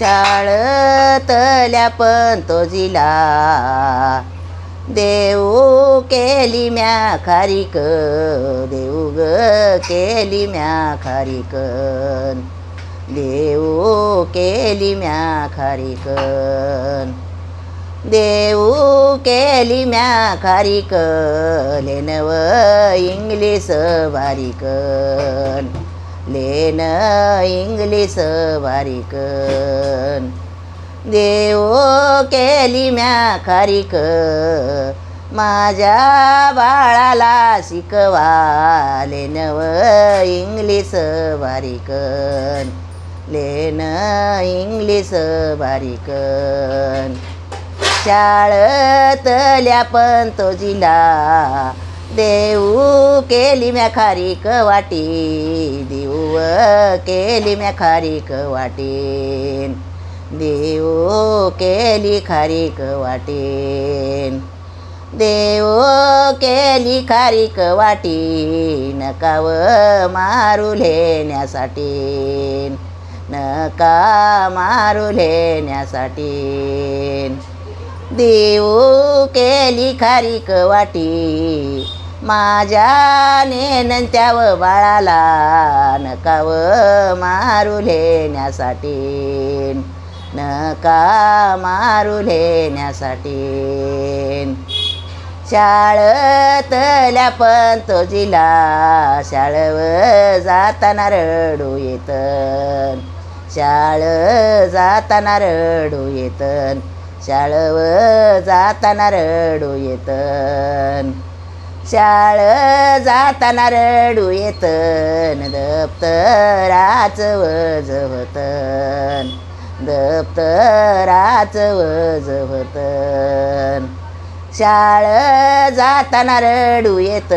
शाळतल्या पंतोजीला देऊ केली म्या खारीक देऊ ग केली म्या खारीक. देऊ केली म्या खारीक. देऊ केली म्या खारीक लेनव इंग्लिश बारीक. लेन इंग्लिश बारीकन देव केली म्या खारीक. माझ्या बाळाला शिकवा लेनव इंग्लिश बारीकन लेन इंग्लिश बारीकन शाळतल्या पण तोझीला देऊ केली म्या खारीक वाटी देऊ केली म्या खारीक वाटेन देऊ केली खारीक वाटेन देऊ केली खारीक वाटी नकाव मारू लेण्यासाठी नका मारू लेण्यासाठी देऊ केली खारीक वाटी माझ्या नेनंत्याव बाळाला नकाव मारू लेण्यासाठी नका मारू लेण्यासाठी शाळतल्या पण तो जिला शाळव जाताना रडू येत. शाळ जाताना रडू येत. शाळव जाताना रडू येतं. शाळ जाताना रडू येतन दप्तराच वज होतं दप्तराच वज होतन. शाळ जाताना रडू येत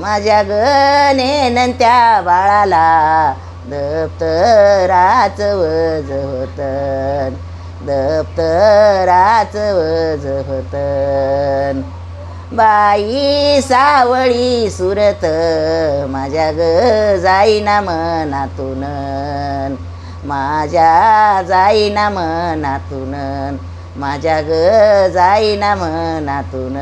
माझ्या गणेन त्या बाळाला दप्तराच वज होतं दप्तराच वज होतं बाई सावळी सुरत माझ्या ग जाईना मनातून. माझ्या जाईना मनातून. माझ्या ग जाईना मनातून.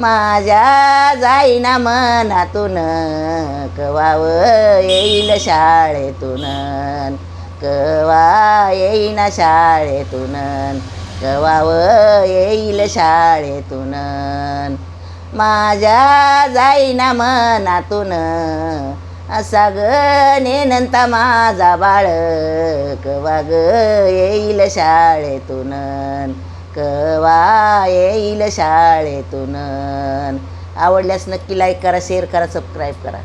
माझ्या जाईना मनातून कवाव येईल शाळेतून. कवा येईना शाळेतून. कवाव येईल शाळेतून. माझ्या जाईना मनातून. असा ग नेनंता माझा बाळ कवा ग येईल शाळेतून. कवा येईल शाळेतून. आवडल्यास नक्की लाईक करा शेअर करा सबस्क्राईब करा.